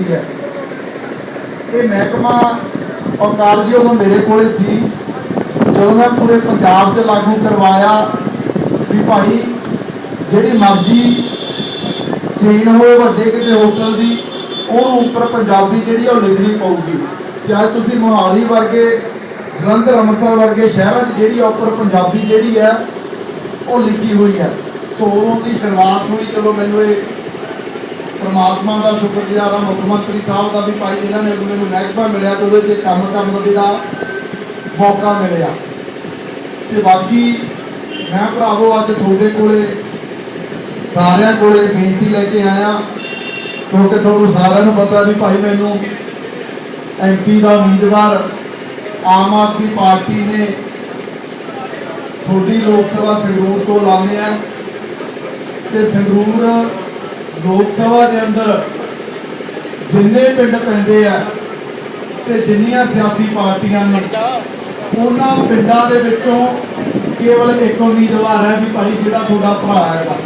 ਬੇਨਤੀ ਹੈ। ਇਹ ਮਹਿਕਮਾ ਔਕਾਰ ਜੀ ਉਦੋਂ ਮੇਰੇ ਕੋਲੇ ਸੀ। ਜਦੋਂ ਮੈਂ ਪੂਰੇ ਪੰਜਾਬ 'ਚ ਲਾਗੂ ਕਰਵਾਇਆ ਵੀ ਭਾਈ ਜਿਹੜੀ ਮਰਜ਼ੀ ਚੇਨ ਹੋਵੇ, ਵੱਡੇ ਕਿਤੇ ਹੋਟਲ ਦੀ ਉਹਨੂੰ ਉੱਪਰ ਪੰਜਾਬੀ ਜਿਹੜੀ ਆ ਉਹ ਲਿਖਣੀ ਪਊਗੀ। ਤੇ ਅੱਜ ਤੁਸੀਂ ਮੋਹਾਲੀ ਵਰਗੇ, ਜਲੰਧਰ, ਅੰਮ੍ਰਿਤਸਰ ਵਰਗੇ ਸ਼ਹਿਰਾਂ 'ਚ ਜਿਹੜੀ ਆ ਉੱਪਰ ਪੰਜਾਬੀ ਜਿਹੜੀ ਹੈ ਉਹ ਲਿਖੀ ਹੋਈ ਹੈ ਸੋ ਉਦੋਂ ਦੀ ਸ਼ੁਰੂਆਤ ਹੋਈ, ਚਲੋ ਮੈਨੂੰ ਇਹ ਪਰਮਾਤਮਾ ਦਾ ਸ਼ੁਕਰਗੁਜ਼ਾਰ ਹਾਂ ਮੁੱਖ ਮੰਤਰੀ ਸਾਹਿਬ ਦਾ ਵੀ ਭਾਈ ਜਿਨ੍ਹਾਂ ਨੇ ਮੈਨੂੰ ਮਹਿਕਮਾ ਮਿਲਿਆ ਤੇ ਉਹਦੇ 'ਚ ਕੰਮ ਕਰਨ ਦਾ ਜਿਹੜਾ ਮੌਕਾ ਮਿਲਿਆ। ਤੇ ਬਾਕੀ ਮੈਂ ਭਰਾਵੋ ਅੱਜ ਤੁਹਾਡੇ ਕੋਲੇ ਸਾਰਿਆਂ ਕੋਲੇ ਬੇਨਤੀ ਲੈ ਕੇ ਆਇਆ, ਕਿਉਂਕਿ ਤੁਹਾਨੂੰ ਸਾਰਿਆਂ ਨੂੰ ਪਤਾ ਵੀ ਭਾਈ ਮੈਨੂੰ ਐਮਪੀ ਦਾ ਉਮੀਦਵਾਰ ਆਮ ਆਦਮੀ ਪਾਰਟੀ ਨੇ ਤੁਹਾਡੀ ਲੋਕ ਸਭਾ ਸੰਗਰੂਰ ਤੋਂ ਲਾਉਂਦੇ ਆ। ਤੇ ਸੰਗਰੂਰ ਲੋਕ ਸਭਾ ਦੇ ਅੰਦਰ ਜਿੰਨੇ ਪਿੰਡ ਪੈਂਦੇ ਆ ਤੇ ਜਿੰਨੀਆਂ ਸਿਆਸੀ ਪਾਰਟੀਆਂ ਨੇ, ਉਹਨਾਂ ਪਿੰਡਾਂ ਦੇ ਵਿੱਚੋਂ ਕੇਵਲ ਇੱਕ ਉਮੀਦਵਾਰ ਹੈ ਵੀ ਭਾਈ ਜਿਹੜਾ ਤੁਹਾਡਾ ਭਰਾ ਹੈਗਾ।